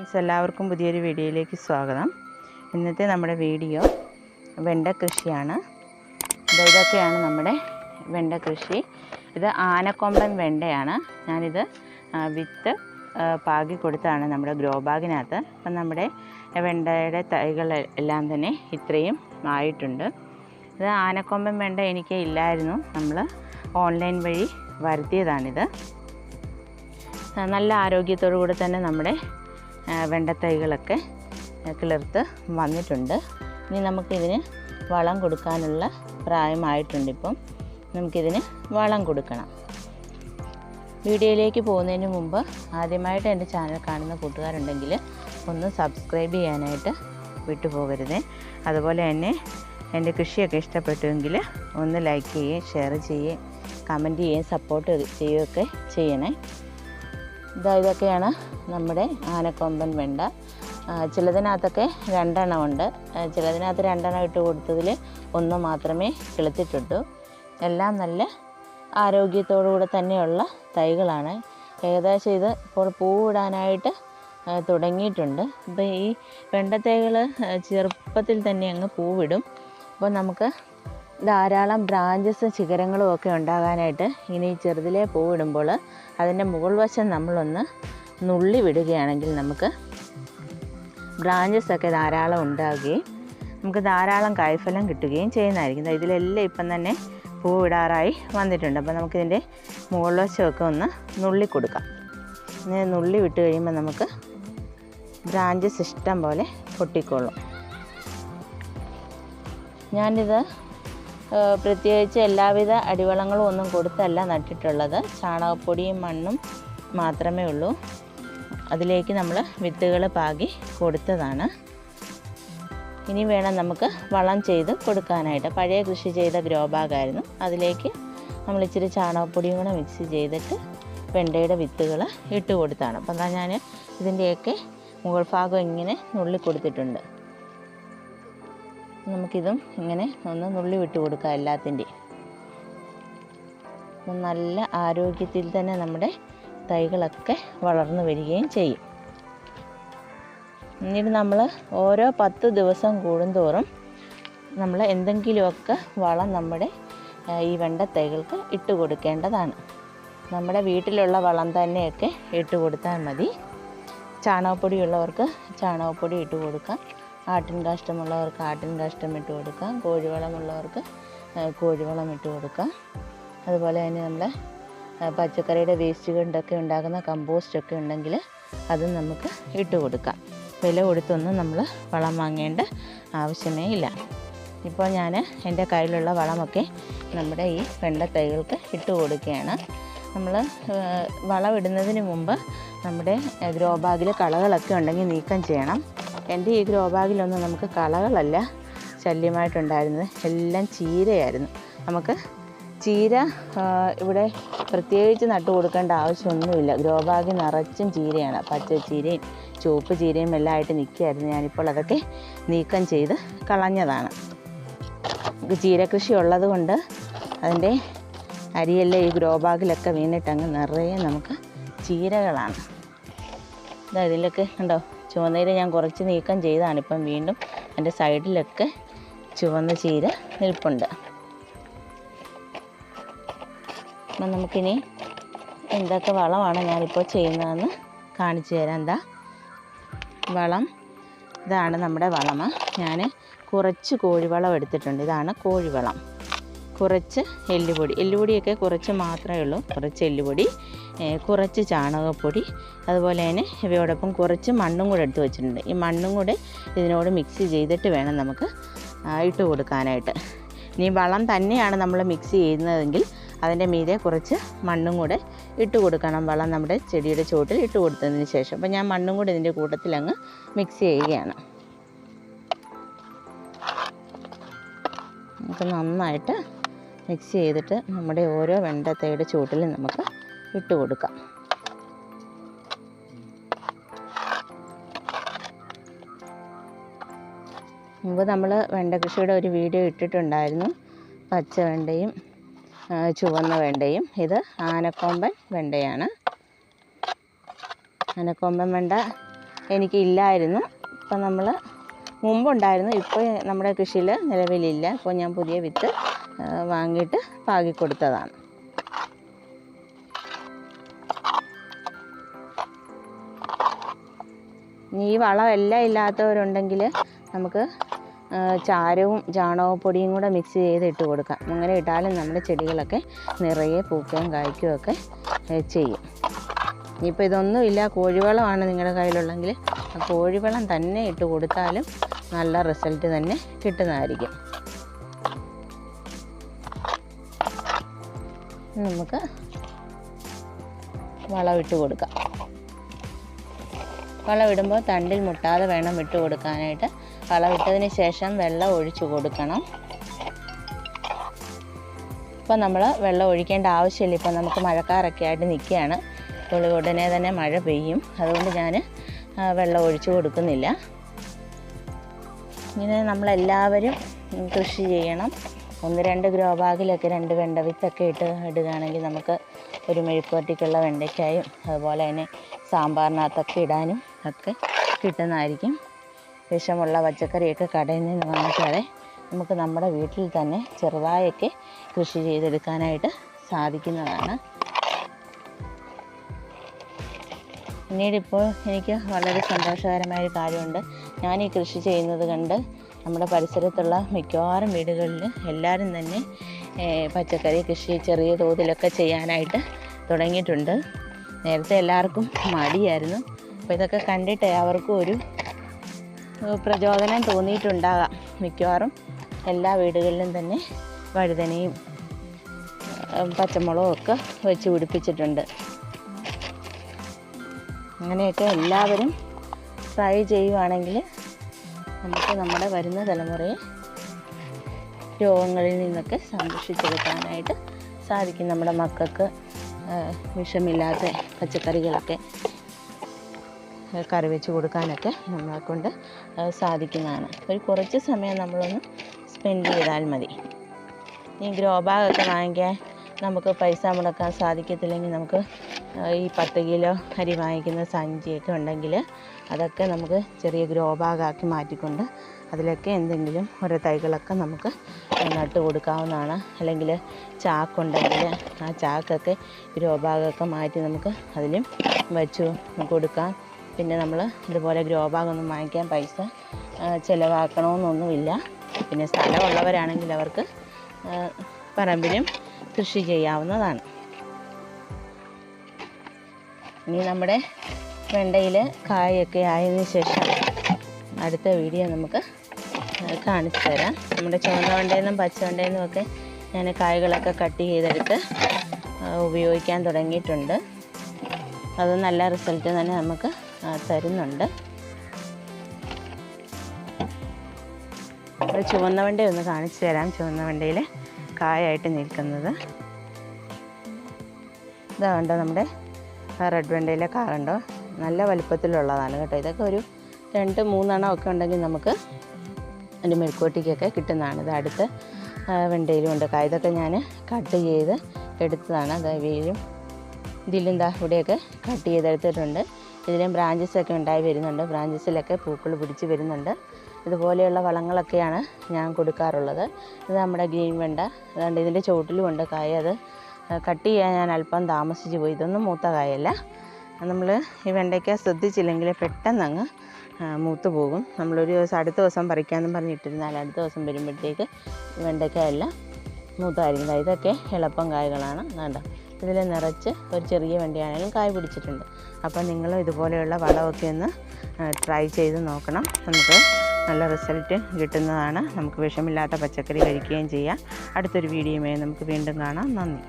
Friends എല്ലാവർക്കും പുതിയൊരു വീഡിയോയിലേക്ക് സ്വാഗതം. ഇന്നത്തെ നമ്മുടെ വീഡിയോ വെണ്ട കൃഷിയാണ്. ഇത് ഇതൊക്കെയാണ് നമ്മുടെ വെണ്ട കൃഷി. ഇത് ആനക്കൊമ്പൻ വെണ്ടയാണ്. ഞാനിത് വിത്ത് പാകി കൊടുത്താണ് നമ്മുടെ ഗ്രോ ബാഗിനകത്ത്. അപ്പം നമ്മുടെ വെണ്ടയുടെ തൈകൾ എല്ലാം തന്നെ ഇത്രയും ആയിട്ടുണ്ട്. ഇത് ആനക്കൊമ്പൻ വെണ്ട എനിക്ക് ഇല്ലായിരുന്നു. നമ്മൾ ഓൺലൈൻ വഴി വരുത്തിയതാണിത്. നല്ല ആരോഗ്യത്തോടു കൂടെ തന്നെ നമ്മുടെ വെണ്ടത്തൈകളൊക്കെ കിളിർത്ത് വന്നിട്ടുണ്ട്. ഇനി നമുക്കിതിന് വളം കൊടുക്കാനുള്ള പ്രായമായിട്ടുണ്ട് ഇപ്പം നമുക്കിതിന് വളം കൊടുക്കണം. വീഡിയോയിലേക്ക് പോകുന്നതിന് മുമ്പ് ആദ്യമായിട്ട് എന്റെ ചാനൽ കാണുന്ന കൂട്ടുകാരുണ്ടെങ്കിൽ ഒന്ന് സബ്സ്ക്രൈബ് ചെയ്യാനായിട്ട് വിട്ടുപോകരുത്. അതുപോലെ തന്നെ എന്റെ കൃഷിയൊക്കെ ഇഷ്ടപ്പെട്ടുവെങ്കിൽ ഒന്ന് ലൈക്ക് ചെയ്യുകയും ഷെയർ ചെയ്യുകയും കമന്റ് ചെയ്യുകയും സപ്പോർട്ട് ചെയ്യുകയൊക്കെ ചെയ്യണേ. ഇതാ ഇതൊക്കെയാണ് നമ്മുടെ ആനക്കൊമ്പൻ വെണ്ട. ചിലതിനകത്തൊക്കെ രണ്ടെണ്ണം ഉണ്ട് ചിലതിനകത്ത് രണ്ടെണ്ണം ഇട്ട് കൊടുത്തതിൽ ഒന്ന് മാത്രമേ കിളുത്തിട്ടുള്ളൂ. എല്ലാം നല്ല ആരോഗ്യത്തോടുകൂടെ തന്നെയുള്ള തൈകളാണ്. ഏകദേശം ഇത് ഇപ്പോൾ പൂവിടാനായിട്ട് തുടങ്ങിയിട്ടുണ്ട്. അപ്പോൾ ഈ വെണ്ടത്തൈകൾ ചെറുപ്പത്തിൽ തന്നെ അങ്ങ് പൂവിടും. അപ്പോൾ നമുക്ക് ധാരാളം ബ്രാഞ്ചസും ശിഖരങ്ങളും ഒക്കെ ഉണ്ടാകാനായിട്ട് ഇനി ചെറുതിലേ പൂവിടുമ്പോൾ അതിന്റെ മുകൾ വശം നമ്മളൊന്ന് നുള്ളി വിടുകയാണെങ്കിൽ നമുക്ക് ബ്രാഞ്ചസൊക്കെ ധാരാളം ഉണ്ടാകുകയും നമുക്ക് ധാരാളം കായ്ഫലം കിട്ടുകയും ചെയ്യുന്നതായിരിക്കും. ഇതിലെല്ലാം ഇപ്പം തന്നെ പൂവിടാറായി വന്നിട്ടുണ്ട്. അപ്പോൾ നമുക്കിതിന്റെ മുകൾ വശമൊക്കെ ഒന്ന് നുള്ളി കൊടുക്കാം. ഇങ്ങനെ നുള്ളി വിട്ട് കഴിയുമ്പോൾ നമുക്ക് ബ്രാഞ്ചസ് ഇഷ്ടം പോലെ പൊട്ടിക്കോളും ഞാനിത് പ്രത്യേകിച്ച് എല്ലാവിധ അടിവളങ്ങളും ഒന്നും കൊടുത്തല്ല നട്ടിട്ടുള്ളത്. ചാണകപ്പൊടിയും മണ്ണും മാത്രമേ ഉള്ളൂ. അതിലേക്ക് നമ്മൾ വിത്തുകൾ പാകി കൊടുത്തതാണ്. ഇനി വേണം നമുക്ക് വളം ചെയ്ത് കൊടുക്കാനായിട്ട്. പഴയ കൃഷി ചെയ്ത ഗ്രോ ബാഗായിരുന്നു. അതിലേക്ക് നമ്മൾ ഇച്ചിരി ചാണകപ്പൊടിയും കൂടെ മിക്സ് ചെയ്തിട്ട് വെണ്ടയുടെ വിത്തുകൾ ഇട്ട് കൊടുത്താണ്. അപ്പം ഞാൻ ഇതിന്റെയൊക്കെ മുകൾ ഭാഗം ഇങ്ങനെ നുള്ളി കൊടുത്തിട്ടുണ്ട്. നമുക്കിതും ഇങ്ങനെ ഒന്ന് നുള്ളി വിട്ട് കൊടുക്കാം എല്ലാത്തിന്റെയും നല്ല ആരോഗ്യത്തിൽ തന്നെ നമ്മുടെ തൈകളൊക്കെ വളർന്നു വരികയും ചെയ്യും. പിന്നീട് നമ്മൾ ഓരോ പത്ത് ദിവസം കൂടുന്തോറും നമ്മൾ എന്തെങ്കിലുമൊക്കെ വളം നമ്മുടെ ഈ വെണ്ട തൈകൾക്ക് ഇട്ട് കൊടുക്കേണ്ടതാണ്. നമ്മുടെ വീട്ടിലുള്ള വളം തന്നെയൊക്കെ ഇട്ട് കൊടുത്താൽ മതി. ചാണകപ്പൊടി ഉള്ളവർക്ക് ചാണകപ്പൊടി ഇട്ട് കൊടുക്കാം. ആട്ടിൻ കാഷ്ടമുള്ളവർക്ക് ആട്ടിൻ കാഷ്ടം ഇട്ട് കൊടുക്കാം. കോഴിവളമുള്ളവർക്ക് കോഴിവളം ഇട്ട് കൊടുക്കാം. അതുപോലെ തന്നെ നമ്മൾ പച്ചക്കറിയുടെ വേസ്റ്റ് കൊണ്ടൊക്കെ ഉണ്ടാകുന്ന കമ്പോസ്റ്റൊക്കെ ഉണ്ടെങ്കിൽ അത് നമുക്ക് ഇട്ട് കൊടുക്കാം. വില കൊടുത്തൊന്നും നമ്മൾ വളം വാങ്ങേണ്ട ആവശ്യമേ ഇല്ല. ഇപ്പോൾ ഞാൻ എന്റെ കയ്യിലുള്ള വളമൊക്കെ നമ്മുടെ ഈ വെണ്ട തൈകൾക്ക് ഇട്ട് കൊടുക്കുകയാണ്. നമ്മൾ വളം ഇടുന്നതിന് മുമ്പ് നമ്മുടെ ഗ്രോ ബാഗിൽ കളകളൊക്കെ ഉണ്ടെങ്കിൽ നീക്കം ചെയ്യണം. എന്റെ ഈ ഗ്രോ ബാഗിലൊന്നും നമുക്ക് കളകളല്ല ശല്യമായിട്ടുണ്ടായിരുന്നത്. എല്ലാം ചീരയായിരുന്നു. നമുക്ക് ചീര ഇവിടെ പ്രത്യേകിച്ച് നട്ടു കൊടുക്കേണ്ട ആവശ്യമൊന്നുമില്ല. ഗ്രോ ബാഗ് നിറച്ചും ചീരയാണ്. പച്ച ചീരയും ചുവപ്പ് ചീരയും എല്ലാം ആയിട്ട് നിൽക്കുകയായിരുന്നു. ഞാനിപ്പോൾ അതൊക്കെ നീക്കം ചെയ്ത് കളഞ്ഞതാണ്. ചീര കൃഷി ഉള്ളത് കൊണ്ട് അതിന്റെ അരിയെല്ലാം ഈ ഗ്രോ ബാഗിലൊക്കെ വീണിട്ടങ്ങ് നിറയെ നമുക്ക് ചീരകളാണ്. ഇതാ ഇതിലൊക്കെ ഉണ്ടോ ചുവന്നയിൽ ഞാൻ കുറച്ച് നീക്കം ചെയ്താണ്. ഇപ്പം വീണ്ടും എന്റെ സൈഡിലൊക്കെ ചുവന്ന ചീര നിൽപ്പുണ്ട്. അപ്പം നമുക്കിനി എന്തൊക്കെ വളമാണ് ഞാനിപ്പോൾ ചെയ്യുന്നതെന്ന് കാണിച്ചു തരാം. എന്താ? വളം. ഇതാണ് നമ്മുടെ വളം ഞാൻ കുറച്ച് കോഴിവളം എടുത്തിട്ടുണ്ട്. ഇതാണ് കോഴിവളം. കുറച്ച് എല്ലുപൊടി. എല്ലുപൊടിയൊക്കെ കുറച്ച് മാത്രമേ ഉള്ളൂ. കുറച്ച് എല്ലുപൊടി കുറച്ച് ചാണകപ്പൊടി അതുപോലെ തന്നെ ഇവയോടൊപ്പം കുറച്ച് മണ്ണും കൂടെ എടുത്ത് വെച്ചിട്ടുണ്ട്. ഈ മണ്ണും കൂടെ ഇതിനോട് മിക്സ് ചെയ്തിട്ട് വേണം നമുക്ക് ഇട്ട് കൊടുക്കാനായിട്ട്. ഇനി വളം തന്നെയാണ് നമ്മൾ മിക്സ് ചെയ്യുന്നതെങ്കിൽ അതിന്റെ മീതെ കുറച്ച് മണ്ണും കൂടെ ഇട്ട് കൊടുക്കണം. വളം നമ്മുടെ ചെടിയുടെ ചുവട്ടിൽ ഇട്ട് കൊടുത്തതിന് ശേഷം. അപ്പോൾ ഞാൻ മണ്ണും കൂടെ ഇതിന്റെ കൂട്ടത്തിൽ അങ്ങ് മിക്സ് ചെയ്യുകയാണ്. നമുക്ക് നന്നായിട്ട് മിക്സ് ചെയ്തിട്ട് നമ്മുടെ ഓരോ വെണ്ടത്തയുടെ ചൂട്ടിലും നമുക്ക് ഇട്ട് കൊടുക്കാം. മുമ്പ് നമ്മൾ വെണ്ട കൃഷിയുടെ ഒരു വീഡിയോ ഇട്ടിട്ടുണ്ടായിരുന്നു. പച്ച വെണ്ടയും ചുവന്ന വെണ്ടയും. ഇത് ആനക്കൊമ്പൻ വെണ്ടയാണ്. ആനക്കൊമ്പൻ വെണ്ട എനിക്കില്ലായിരുന്നു ഇപ്പം നമ്മൾ മുമ്പുണ്ടായിരുന്നു. ഇപ്പോൾ നമ്മുടെ കൃഷിയിൽ നിലവിലില്ല. ഇപ്പോൾ ഞാൻ പുതിയ വിത്ത് വാങ്ങിയിട്ട് പാകി കൊടുത്തതാണ്. ഈ വളം എല്ലാം ഇല്ലാത്തവരുണ്ടെങ്കിൽ നമുക്ക് ചാരവും ചാണകപ്പൊടിയും കൂടെ മിക്സ് ചെയ്ത് ഇട്ട് കൊടുക്കാം. അങ്ങനെ ഇട്ടാലും നമ്മുടെ ചെടികളൊക്കെ നിറയെ പൂക്കുകയും കായ്ക്കുകയും ഒക്കെ ചെയ്യും. ഇനിയിപ്പോൾ ഇതൊന്നുമില്ല കോഴിവളമാണ് നിങ്ങളുടെ കയ്യിലുള്ളെങ്കിൽ കോഴിവളം തന്നെ ഇട്ട് കൊടുത്താലും നല്ല റിസൾട്ട് തന്നെ കിട്ടുന്നതായിരിക്കും. നമുക്ക് വളമിട്ട് കൊടുക്കാം. വളമിടുമ്പോൾ തണ്ടിൽ മുട്ടാതെ വേണം ഇട്ട് കൊടുക്കാനായിട്ട്. വളമിട്ടതിന് ശേഷം വെള്ളം ഒഴിച്ചു കൊടുക്കണം. ഇപ്പം നമ്മൾ വെള്ളം ഒഴിക്കേണ്ട ആവശ്യമില്ല. ഇപ്പം നമുക്ക് മഴക്കാരൊക്കെ ആയിട്ട് നിൽക്കുകയാണ്. ഇപ്പോൾ ഉടനെ തന്നെ മഴ പെയ്യും. അതുകൊണ്ട് ഞാൻ വെള്ളം ഒഴിച്ചു കൊടുക്കുന്നില്ല. ഇങ്ങനെ നമ്മളെല്ലാവരും കൃഷി ചെയ്യണം. ഒന്ന് രണ്ട് ഗ്രോ ബാഗിലൊക്കെ രണ്ട് വെണ്ട വിത്തൊക്കെ ഇട്ട് ഇടുകയാണെങ്കിൽ നമുക്ക് ഒരു മെഴുക്കുവരട്ടിക്കുള്ള വെണ്ടയ്ക്കായും അതുപോലെ തന്നെ സാമ്പാറിനകത്തൊക്കെ ഇടാനും ഒക്കെ കിട്ടുന്നതായിരിക്കും. വിഷമുള്ള പച്ചക്കറിയൊക്കെ കടയിൽ നിന്ന് വാങ്ങിക്കാതെ നമുക്ക് നമ്മുടെ വീട്ടിൽ തന്നെ ചെറുതായൊക്കെ കൃഷി ചെയ്തെടുക്കാനായിട്ട് സാധിക്കുന്നതാണ്. പിന്നീട് ഇപ്പോൾ എനിക്ക് വളരെ സന്തോഷകരമായ ഒരു കാര്യമുണ്ട്. ഞാൻ ഈ കൃഷി ചെയ്യുന്നത് കണ്ട് നമ്മുടെ പരിസരത്തുള്ള മിക്കവാറും വീടുകളിൽ എല്ലാവരും തന്നെ പച്ചക്കറി കൃഷി ചെറിയ തോതിലൊക്കെ ചെയ്യാനായിട്ട് തുടങ്ങിയിട്ടുണ്ട്. നേരത്തെ എല്ലാവർക്കും മടിയായിരുന്നു. അപ്പോൾ ഇതൊക്കെ കണ്ടിട്ട് അവർക്കും ഒരു പ്രചോദനം തോന്നിയിട്ടുണ്ടാകാം. മിക്കവാറും എല്ലാ വീടുകളിലും തന്നെ വഴുതനയും പച്ചമുളകും ഒക്കെ വെച്ച് പിടിപ്പിച്ചിട്ടുണ്ട്. അങ്ങനെയൊക്കെ എല്ലാവരും ട്രൈ ചെയ്യുവാണെങ്കിൽ നമുക്ക് നമ്മുടെ വരുന്ന തലമുറയെ രോഗങ്ങളിൽ നിന്നൊക്കെ സംരക്ഷിച്ചെടുക്കാനായിട്ട് സാധിക്കും. നമ്മുടെ മക്കൾക്ക് വിഷമില്ലാത്ത പച്ചക്കറികളൊക്കെ കറി വെച്ച് കൊടുക്കാനൊക്കെ നമ്മളെ കൊണ്ട് ആ, സാധിക്കുന്നതാണ്. ഒരു കുറച്ച് സമയം നമ്മളൊന്ന് സ്പെൻഡ് ചെയ്താൽ മതി. ഈ ഗ്രോ ബാഗൊക്കെ വാങ്ങിക്കാൻ നമുക്ക് പൈസ മുടക്കാൻ സാധിക്കത്തില്ലെങ്കിൽ നമുക്ക് ഈ പത്ത് കിലോ അരി വാങ്ങിക്കുന്ന സഞ്ചിയൊക്കെ ഉണ്ടെങ്കിൽ അതൊക്കെ നമുക്ക് ചെറിയ ഗ്രോ ബാഗാക്കി മാറ്റിക്കൊണ്ട് അതിലൊക്കെ എന്തെങ്കിലും ഓരോ തൈകളൊക്കെ നമുക്ക് നട്ട് കൊടുക്കാവുന്നതാണ്. അല്ലെങ്കിൽ ചാക്കുണ്ടെങ്കിൽ ആ ചാക്കൊക്കെ ഗ്രോ ബാഗൊക്കെ മാറ്റി നമുക്ക് അതിലും വെച്ചു കൊടുക്കാം. പിന്നെ നമ്മൾ ഇതുപോലെ ഗ്രോ ബാഗൊന്നും വാങ്ങിക്കാൻ പൈസ ചിലവാക്കണമെന്നൊന്നുമില്ല പിന്നെ സ്ഥലമുള്ളവരാണെങ്കിൽ അവർക്ക് പറമ്പിലും കൃഷി ചെയ്യാവുന്നതാണ്. ഇനി നമ്മുടെ വെണ്ടയിൽ കായൊക്കെ ആയതിനു ശേഷം അടുത്ത വീഡിയോ നമുക്ക് കാണിച്ചു തരാം. നമ്മുടെ ചുവന്ന വെണ്ടയിൽ നിന്നും പച്ച വെണ്ടയിൽ ഒക്കെ ഞാൻ കായ്കളൊക്കെ കട്ട് ചെയ്തെടുത്ത് ഉപയോഗിക്കാൻ തുടങ്ങിയിട്ടുണ്ട്. അത് നല്ല റിസൾട്ട് തന്നെ നമുക്ക് തരുന്നുണ്ട്. ഒരു ചുവന്ന വണ്ടി ഒന്ന് കാണിച്ചു തരാം. ചുവന്ന വണ്ടിയിൽ കായായിട്ട് നിൽക്കുന്നത്. ഇതാ കണ്ടോ നമ്മുടെ റെഡ് വണ്ടിയിലെ കാ കണ്ടോ? നല്ല വലിപ്പത്തിലുള്ളതാണ് കേട്ടോ. ഇതൊക്കെ ഒരു രണ്ട് മൂന്നെണ്ണം ഒക്കെ ഉണ്ടെങ്കിൽ നമുക്ക് അതിന്റെ മെഴുക്കോട്ടിക്കൊക്കെ കിട്ടുന്നതാണ്. ഇത് അടുത്ത് വെണ്ടയിലും ഉണ്ട്. ഇതൊക്കെ ഞാൻ കട്ട് ചെയ്ത് എടുത്തതാണ്. അത് വീലും ഇതിലും ദാ ഇവിടെയൊക്കെ കട്ട് ചെയ്തെടുത്തിട്ടുണ്ട്. ഇതിലും ബ്രാഞ്ചസ് ഒക്കെ ഉണ്ടായി വരുന്നുണ്ട്. ബ്രാഞ്ചസിലൊക്കെ പൂക്കൾ പിടിച്ച് വരുന്നുണ്ട്. ഇതുപോലെയുള്ള വളങ്ങളൊക്കെയാണ് ഞാൻ കൊടുക്കാറുള്ളത്. ഇത് നമ്മുടെ ഗ്രീൻ വെണ്ട. അതുകൊണ്ട് ഇതിന്റെ ചുവട്ടിലുമുണ്ട് കായ. അത് കട്ട് ചെയ്യാൻ ഞാൻ അല്പം താമസിച്ച് പോയി. ഇതൊന്നും മൂത്ത കായല്ല. നമ്മൾ ഈ വെണ്ടയ്ക്ക ശ്രദ്ധിച്ചില്ലെങ്കിൽ പെട്ടെന്ന് അങ്ങ് മൂത്ത് പോകും. നമ്മളൊരു ദിവസം അടുത്ത ദിവസം പറിക്കാമെന്ന് പറഞ്ഞിട്ടിരുന്നാൽ അടുത്ത ദിവസം വരുമ്പോഴത്തേക്ക് വെണ്ടയ്ക്ക എല്ലാം മൂത്തായിരിക്കും. ഇതൊക്കെ എളുപ്പം കായകളാണ്. വേണ്ട ഇതിൽ നിറച്ച് ഒരു ചെറിയ വണ്ടിയാണെങ്കിലും കായ് പിടിച്ചിട്ടുണ്ട്. അപ്പോൾ നിങ്ങളും ഇതുപോലെയുള്ള വളമൊക്കെ ഒന്ന് ട്രൈ ചെയ്ത് നോക്കണം. നമുക്ക് നല്ല റിസൾട്ട് കിട്ടുന്നതാണ്. നമുക്ക് വിഷമില്ലാത്ത പച്ചക്കറി കഴിക്കുകയും ചെയ്യാം. അടുത്തൊരു വീഡിയോയുമായി നമുക്ക് വീണ്ടും കാണാം. നന്ദി.